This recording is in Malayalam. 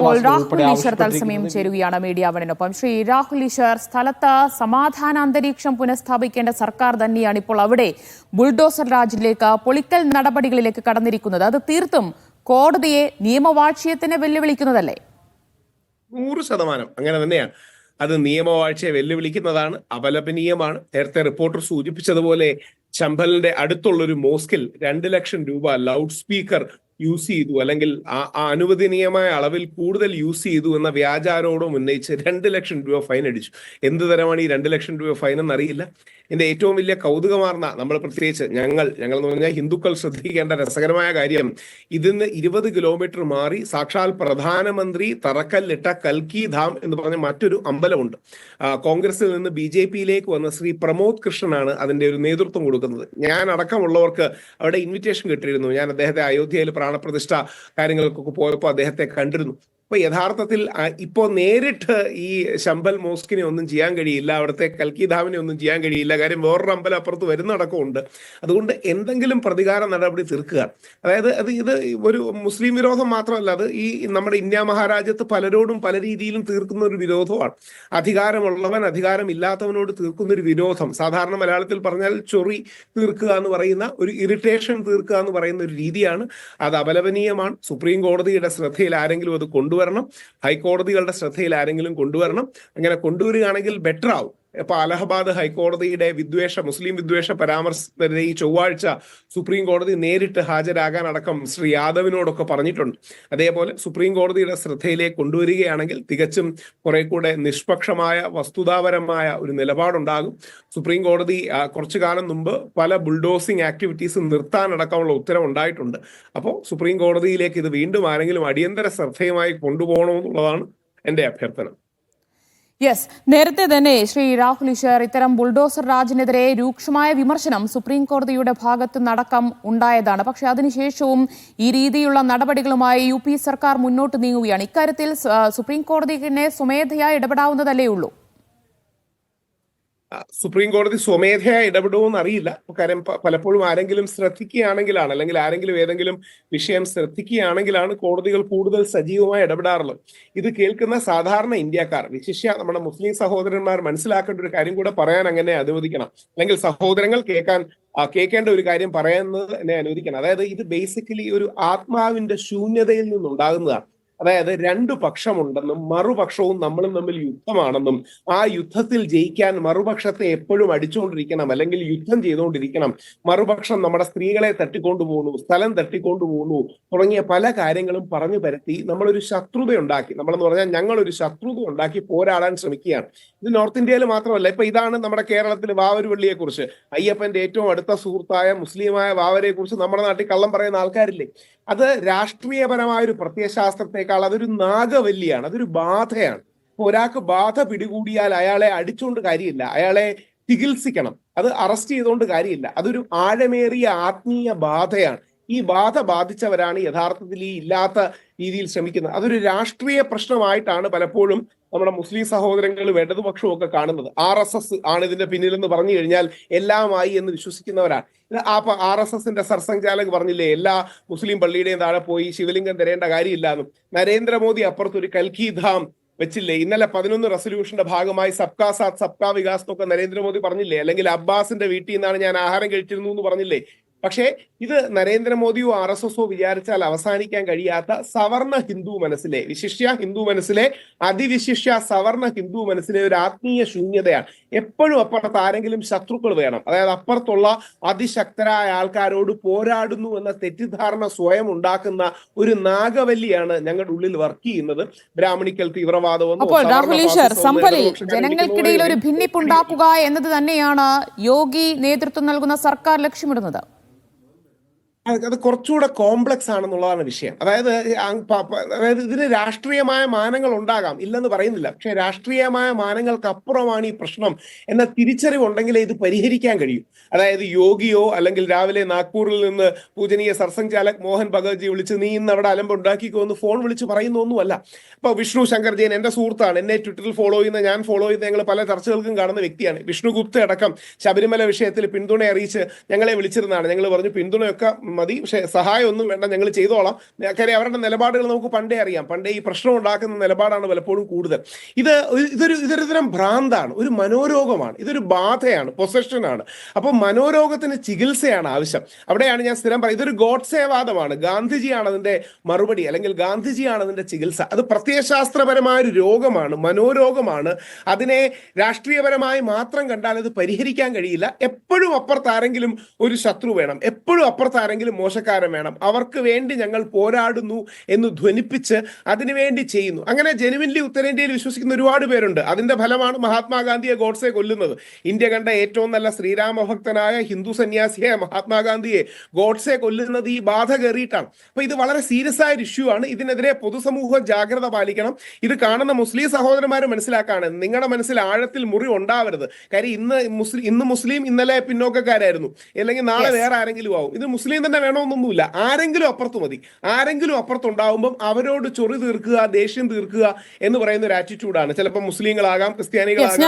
ഇപ്പോൾ രാഹുൽ ഈശ്വർ തത്സമയം ചേരുകയാണ് മീഡിയ വണിനൊപ്പം ശ്രീ രാഹുൽ ഈശ്വർ സ്ഥലത്ത് സമാധാന അന്തരീക്ഷം പുനഃസ്ഥാപിക്കേണ്ട സർക്കാർ തന്നെയാണ് ഇപ്പോൾ അവിടെ ബുൾഡോസർ രാജിലേക്ക് പൊളിക്കൽ നടപടികളിലേക്ക് കടന്നിരിക്കുന്നത്. അത് തീർത്തും കോടതിയെ നിയമവാഴ്ചയത്തിനെ വെല്ലുവിളിക്കുന്നതല്ലേ? നൂറ് ശതമാനം അങ്ങനെ തന്നെയാണ്. അത് നിയമവാഴ്ചയെ വെല്ലുവിളിക്കുന്നതാണ് അപലപനീയമാണ്. നേരത്തെ റിപ്പോർട്ടർ സൂചിപ്പിച്ചതുപോലെ ചമ്പലിന്റെ അടുത്തുള്ള ഒരു മോസ്കിൽ രണ്ട് ലക്ഷം രൂപ ലൗഡ് സ്പീക്കർ യൂസ് ചെയ്തു. അല്ലെങ്കിൽ ആ അനുവദനീയമായ അളവിൽ കൂടുതൽ യൂസ് ചെയ്തു എന്ന വ്യാജാരോപണം ഉന്നയിച്ച് രണ്ട് ലക്ഷം രൂപ ഫൈൻ അടിച്ചു. എന്ത് തരമാണ് ഈ രണ്ട് ലക്ഷം രൂപ ഫൈൻ എന്നറിയില്ല. എന്റെ ഏറ്റവും വലിയ കൗതുകമാർന്ന നമ്മൾ പ്രത്യേകിച്ച് ഞങ്ങൾ ഞങ്ങൾ എന്ന് പറഞ്ഞാൽ ഹിന്ദുക്കൾ ശ്രദ്ധിക്കേണ്ട രസകരമായ കാര്യം ഇതിന്ന് ഇരുപത് കിലോമീറ്റർ മാറി സാക്ഷാൽ പ്രധാനമന്ത്രി തറക്കല്ലിട്ട കൽക്കി ധാം എന്ന് പറഞ്ഞ മറ്റൊരു അമ്പലമുണ്ട്. കോൺഗ്രസിൽ നിന്ന് ബി ജെ പിയിലേക്ക് വന്ന ശ്രീ പ്രമോദ് കൃഷ്ണനാണ് അതിന്റെ ഒരു നേതൃത്വം കൊടുക്കുന്നത്. ഞാൻ അടക്കമുള്ളവർക്ക് അവിടെ ഇൻവിറ്റേഷൻ കിട്ടിയിരുന്നു. ഞാൻ അദ്ദേഹത്തെ അയോധ്യയിൽ പ്രാണപ്രതിഷ്ഠ കാര്യങ്ങൾക്കൊക്കെ പോയപ്പോൾ അദ്ദേഹത്തെ കണ്ടിരുന്നു. അപ്പൊ യഥാർത്ഥത്തിൽ ഇപ്പോ നേരിട്ട് ഈ ശമ്പൽ മോസ്കിനെ ഒന്നും ചെയ്യാൻ കഴിയില്ല അവിടുത്തെ കൽക്കി ധാമിനെ ഒന്നും ചെയ്യാൻ കഴിയില്ല. കാര്യം വേറൊരു അമ്പലം അപ്പുറത്ത് വരുന്നടക്കമുണ്ട് അതുകൊണ്ട് എന്തെങ്കിലും പ്രതികാര നടപടി തീർക്കുക. അതായത് അത് ഇത് ഒരു മുസ്ലിം വിരോധം മാത്രമല്ല അത് ഈ നമ്മുടെ ഇന്ത്യ മഹാരാജ്യത്ത് പലരോടും പല രീതിയിലും തീർക്കുന്ന ഒരു വിരോധമാണ്. അധികാരമുള്ളവൻ അധികാരമില്ലാത്തവനോട് തീർക്കുന്ന ഒരു വിരോധം. സാധാരണ മലയാളത്തിൽ പറഞ്ഞാൽ ചൊറി തീർക്കുക എന്ന് പറയുന്ന ഒരു ഇറിറ്റേഷൻ തീർക്കുക എന്ന് പറയുന്ന ഒരു രീതിയാണ്. അത് അപലപനീയമാണ്. സുപ്രീം കോടതിയുടെ ശ്രദ്ധയിൽ ആരെങ്കിലും അത് കൊണ്ടുവരണം. ഹൈക്കോടതികളുടെ ശ്രദ്ധയിൽ ആരെങ്കിലും കൊണ്ടുവരണം. അങ്ങനെ കൊണ്ടുവരികയാണെങ്കിൽ ബെറ്റർ ആവും. ഇപ്പൊ അലഹബാദ് ഹൈക്കോടതിയുടെ വിദ്വേഷ മുസ്ലിം വിദ്വേഷ പരാമർശത്തിനെതിരെ ഈ ചൊവ്വാഴ്ച സുപ്രീം കോടതി നേരിട്ട് ഹാജരാകാൻ അടക്കം ശ്രീ യാദവിനോടൊക്കെ പറഞ്ഞിട്ടുണ്ട്. അതേപോലെ സുപ്രീം കോടതിയുടെ ശ്രദ്ധയിലേക്ക് കൊണ്ടുവരികയാണെങ്കിൽ തികച്ചും കുറെ കൂടെ നിഷ്പക്ഷമായ വസ്തുതാപരമായ ഒരു നിലപാടുണ്ടാകും. സുപ്രീം കോടതി കുറച്ചു കാലം മുമ്പ് പല ബുൾഡോസിംഗ് ആക്ടിവിറ്റീസ് നിർത്താനടക്കമുള്ള ഉത്തരവുണ്ടായിട്ടുണ്ട്. അപ്പോൾ സുപ്രീം കോടതിയിലേക്ക് ഇത് വീണ്ടും ആരെങ്കിലും അടിയന്തര ശ്രദ്ധയുമായി കൊണ്ടുപോകണമെന്നുള്ളതാണ് എന്റെ അഭ്യർത്ഥന. യെസ് നേരത്തെ തന്നെ ശ്രീ രാഹുൽ ഈശ്വർ ഇത്തരം ബുൾഡോസർ രാജിനെതിരെ രൂക്ഷമായ വിമർശനം സുപ്രീം കോടതിയുടെ ഭാഗത്ത് നടക്കം ഉണ്ടായതാണ്. പക്ഷെ അതിനുശേഷവും ഈ രീതിയിലുള്ള നടപടികളുമായി യു സർക്കാർ മുന്നോട്ട് നീങ്ങുകയാണ്. ഇക്കാര്യത്തിൽ സുപ്രീം കോടതിയെ സ്വമേധയാ ഇടപെടാവുന്നതല്ലേ ഉള്ളൂ? സുപ്രീം കോടതി സ്വമേധയാ ഇടപെടുമെന്ന് അറിയില്ല. കാര്യം പലപ്പോഴും ആരെങ്കിലും ശ്രദ്ധിക്കുകയാണെങ്കിലാണ് അല്ലെങ്കിൽ ആരെങ്കിലും ഏതെങ്കിലും വിഷയം ശ്രദ്ധിക്കുകയാണെങ്കിലാണ് കോടതികൾ കൂടുതൽ സജീവമായി ഇടപെടാറുള്ളത്. ഇത് കേൾക്കുന്ന സാധാരണ ഇന്ത്യക്കാർ വിശിഷ്യ നമ്മുടെ മുസ്ലിം സഹോദരന്മാർ മനസ്സിലാക്കേണ്ട ഒരു കാര്യം കൂടെ പറയാൻ അങ്ങനെ അനുവദിക്കണം. അല്ലെങ്കിൽ സഹോദരങ്ങൾ കേൾക്കാൻ കേൾക്കേണ്ട ഒരു കാര്യം പറയുന്നത് എന്നെ അനുവദിക്കണം. അതായത് ഇത് ബേസിക്കലി ഒരു ആത്മാവിന്റെ ശൂന്യതയിൽ നിന്നുണ്ടാകുന്നതാണ്. അതായത് രണ്ടു പക്ഷമുണ്ടെന്നും മറുപക്ഷവും നമ്മളും തമ്മിൽ യുദ്ധമാണെന്നും ആ യുദ്ധത്തിൽ ജയിക്കാൻ മറുപക്ഷത്തെ എപ്പോഴും അടിച്ചുകൊണ്ടിരിക്കണം അല്ലെങ്കിൽ യുദ്ധം ചെയ്തുകൊണ്ടിരിക്കണം. മറുപക്ഷം നമ്മുടെ സ്ത്രീകളെ തട്ടിക്കൊണ്ടു പോകുന്നു സ്ഥലം തട്ടിക്കൊണ്ടു പോകുന്നു തുടങ്ങിയ പല കാര്യങ്ങളും പറഞ്ഞു പരത്തി നമ്മളൊരു ശത്രുത ഉണ്ടാക്കി നമ്മളെന്ന് പറഞ്ഞാൽ ഞങ്ങൾ ഒരു ശത്രുത ഉണ്ടാക്കി പോരാടാൻ ശ്രമിക്കുകയാണ്. ഇത് നോർത്ത് ഇന്ത്യയിൽ മാത്രമല്ല ഇപ്പൊ ഇതാണ് നമ്മുടെ കേരളത്തിൽ വാവരുവള്ളിയെ കുറിച്ച് അയ്യപ്പന്റെ ഏറ്റവും അടുത്ത സുഹൃത്തായ മുസ്ലിമായ വാവരെ കുറിച്ച് നമ്മുടെ നാട്ടിൽ കള്ളം പറയുന്ന ആൾക്കാരില്ലേ? അത് രാഷ്ട്രീയപരമായ ഒരു പ്രത്യയശാസ്ത്രത്തെക്കാൾ അതൊരു നാഗവല്ലിയാണ് അതൊരു ബാധയാണ്. ഒരാൾക്ക് ബാധ പിടികൂടിയാൽ അയാളെ അടിച്ചുകൊണ്ട് കാര്യമില്ല. അയാളെ ചികിത്സിക്കണം. അത് അറസ്റ്റ് ചെയ്തുകൊണ്ട് കാര്യമില്ല. അതൊരു ആഴമേറിയ ആത്മീയ ബാധയാണ്. ഈ ബാധ ബാധിച്ചവരാണ് യഥാർത്ഥത്തിൽ ഈ ഇല്ലാത്ത രീതിയിൽ ശ്രമിക്കുന്നത്. അതൊരു രാഷ്ട്രീയ പ്രശ്നമായിട്ടാണ് പലപ്പോഴും നമ്മുടെ മുസ്ലിം സഹോദരങ്ങൾ ഇടതുപക്ഷവും ഒക്കെ കാണുന്നത്. ആർ എസ് എസ് ആണ് ഇതിന്റെ പിന്നിലെന്ന് പറഞ്ഞു കഴിഞ്ഞാൽ എല്ലാമായി എന്ന് വിശ്വസിക്കുന്നവരാണ്. ആ ആർ എസ് എസിന്റെ സർസംഘചാലക് പറഞ്ഞില്ലേ എല്ലാ മുസ്ലിം പള്ളിയുടെയും താഴെ പോയി ശിവലിംഗം തരേണ്ട കാര്യമില്ല എന്നും. നരേന്ദ്രമോദി കൽക്കി ധാം വെച്ചില്ലേ ഇന്നലെ പതിനൊന്ന് റെസൊല്യൂഷന്റെ ഭാഗമായി സബ്കാ സാത്ത് സബ്കാ വികാസ് എന്നൊക്കെ നരേന്ദ്രമോദി പറഞ്ഞില്ലേ അല്ലെങ്കിൽ അബ്ബാസിന്റെ വീട്ടിൽ നിന്നാണ് ഞാൻ ആഹാരം കഴിച്ചിരുന്നു എന്ന് പറഞ്ഞില്ലേ പക്ഷേ ഇത് നരേന്ദ്രമോദിയോ ആർ എസ് എസോ വിചാരിച്ചാൽ അവസാനിക്കാൻ കഴിയാത്ത സവർണ ഹിന്ദു മനസ്സിലെ വിശിഷ്യ ഹിന്ദു മനസ്സിലെ അതിവിശിഷ്യ സവർണ ഹിന്ദു മനസ്സിലെ ഒരു ആത്മീയ ശൂന്യതയാണ്. എപ്പോഴും അപ്പുറത്ത് ആരെങ്കിലും ശത്രുക്കൾ വേണം. അതായത് അപ്പുറത്തുള്ള അതിശക്തരായ ആൾക്കാരോട് പോരാടുന്നു എന്ന തെറ്റിദ്ധാരണ സ്വയം ഉണ്ടാക്കുന്ന ഒരു നാഗവല്ലിയാണ് ഞങ്ങളുടെ ഉള്ളിൽ വർക്ക് ചെയ്യുന്നത്. ബ്രാഹ്മണിക്കൽ തീവ്രവാദവും അപ്പോൾ രാഹുൽ ഈശ്വർ ജനങ്ങൾക്കിടയിൽ ഒരു ഭിന്നിപ്പുണ്ടാക്കുക എന്നത് തന്നെയാണ് യോഗി നേതൃത്വം നൽകുന്ന സർക്കാർ ലക്ഷ്യമിടുന്നത്. അത് കുറച്ചുകൂടെ കോംപ്ലക്സ് ആണെന്നുള്ളതാണ് വിഷയം. അതായത് അതായത് ഇതിന് രാഷ്ട്രീയമായ മാനങ്ങൾ ഉണ്ടാകാം. ഇല്ലെന്ന് പറയുന്നില്ല. പക്ഷെ രാഷ്ട്രീയമായ മാനങ്ങൾക്ക് അപ്പുറമാണ് ഈ പ്രശ്നം എന്ന തിരിച്ചറിവുണ്ടെങ്കിലേ ഇത് പരിഹരിക്കാൻ കഴിയും. അതായത് യോഗിയോ അല്ലെങ്കിൽ രാവിലെ നാഗ്പൂരിൽ നിന്ന് പൂജനീയ സർസംഘ് ചാലക് മോഹൻ ഭഗവത്ജി വിളിച്ച് നീ ഇന്ന് അവിടെ അലമ്പ് ഉണ്ടാക്കിക്കോ എന്ന് ഫോൺ വിളിച്ച് പറയുന്നൊന്നുമല്ല. ഇപ്പൊ വിഷ്ണു ശങ്കർ ജയൻ എന്റെ സുഹൃത്താണ്. എന്നെ ട്വിറ്ററിൽ ഫോളോ ചെയ്യുന്ന ഞാൻ ഫോളോ ചെയ്യുന്ന ഞങ്ങൾ പല ചർച്ചകൾക്കും കാണുന്ന വ്യക്തിയാണ്. വിഷ്ണു ഗുപ്ത അടക്കം ശബരിമല വിഷയത്തിൽ പിന്തുണ അറിയിച്ച് ഞങ്ങളെ വിളിച്ചിരുന്നതാണ്. ഞങ്ങൾ പറഞ്ഞു പിന്തുണയൊക്കെ മതി. പക്ഷെ സഹായമൊന്നും വേണ്ട. ഞങ്ങൾ ചെയ്തോളാം. കാര്യം അവരുടെ നിലപാടുകൾ നമുക്ക് പണ്ടേ അറിയാം. പണ്ടേ ഈ പ്രശ്നം ഉണ്ടാക്കുന്ന നിലപാടാണ് പലപ്പോഴും കൂടുതൽ. ഇത് ഇതൊരു ഇതൊരു തരം ഭ്രാന്താണ്. ഒരു മനോരോഗമാണ്. ഇതൊരു ബാധയാണ്. പൊസഷനാണ് അപ്പോൾ മനോരോഗത്തിന് ചികിത്സയാണ് ആവശ്യം. അവിടെയാണ് ഞാൻ സ്ഥിരം പറയുന്നത്. ഇതൊരു ഗോഡ്സേവാദമാണ് ഗാന്ധിജിയാണ് അതിന്റെ മറുപടി അല്ലെങ്കിൽ ഗാന്ധിജിയാണ് അതിന്റെ ചികിത്സ. അത് പ്രത്യയശാസ്ത്രപരമായ ഒരു രോഗമാണ്. മനോരോഗമാണ്. അതിനെ രാഷ്ട്രീയപരമായി മാത്രം കണ്ടാൽ അത് പരിഹരിക്കാൻ കഴിയില്ല. എപ്പോഴും അപ്പുറത്താരെങ്കിലും ഒരു ശത്രു വേണം. എപ്പോഴും അപ്പുറത്ത് ആരെങ്കിലും മോശക്കാരൻ വേണം. അവർക്ക് വേണ്ടി ഞങ്ങൾ പോരാടുന്നു എന്ന് ധ്വനിപ്പിച്ച് അതിനുവേണ്ടി ചെയ്യുന്നു. അങ്ങനെ ജെനുവിൻലി ഉത്തരേന്ത്യയിൽ വിശ്വസിക്കുന്ന ഒരുപാട് പേരുണ്ട്. അതിന്റെ ഫലമാണ് മഹാത്മാഗാന്ധിയെ ഗോഡ്സെ കൊല്ലുന്നത്. ഇന്ത്യ കണ്ട ഏറ്റവും നല്ല ശ്രീരാമഭക്തനായ ഹിന്ദു സന്യാസിയായ മഹാത്മാഗാന്ധിയെ ഗോഡ്സെ കൊല്ലുന്നത് ഈ ബാധ കയറിയിട്ടാണ്. അപ്പൊ ഇത് വളരെ സീരിയസ് ആയ ഒരു ഇഷ്യൂ ആണ്. ഇതിനെതിരെ പൊതുസമൂഹം ജാഗ്രത പാലിക്കണം. ഇത് കാണുന്ന മുസ്ലിം സഹോദരന്മാർ മനസ്സിലാക്കാണ്. നിങ്ങളുടെ മനസ്സിൽ ആഴത്തിൽ മുറി ഉണ്ടാവരുത്. കാര്യം ഇന്ന് മുസ്ലിം ഇന്ന് മുസ്ലിം ഇന്നലെ പിന്നോക്കക്കാരായിരുന്നു. അല്ലെങ്കിൽ നാളെ. വേറെ ആരെങ്കിലും ആവും. ഇത് മുസ്ലിം തന്നെ വേണമെന്നൊന്നുമില്ല. ആരെങ്കിലും അപ്പുറത്ത് മതി. ആരെങ്കിലും അപ്പുറത്തുണ്ടാവുമ്പം അവരോട് ചൊറി തീർക്കുക ദേഷ്യം തീർക്കുക എന്ന് പറയുന്ന ഒരു ആറ്റിറ്റ്യൂഡാണ് ചിലപ്പോൾ മുസ്ലിങ്ങളാകാം ക്രിസ്ത്യാനികളാകാം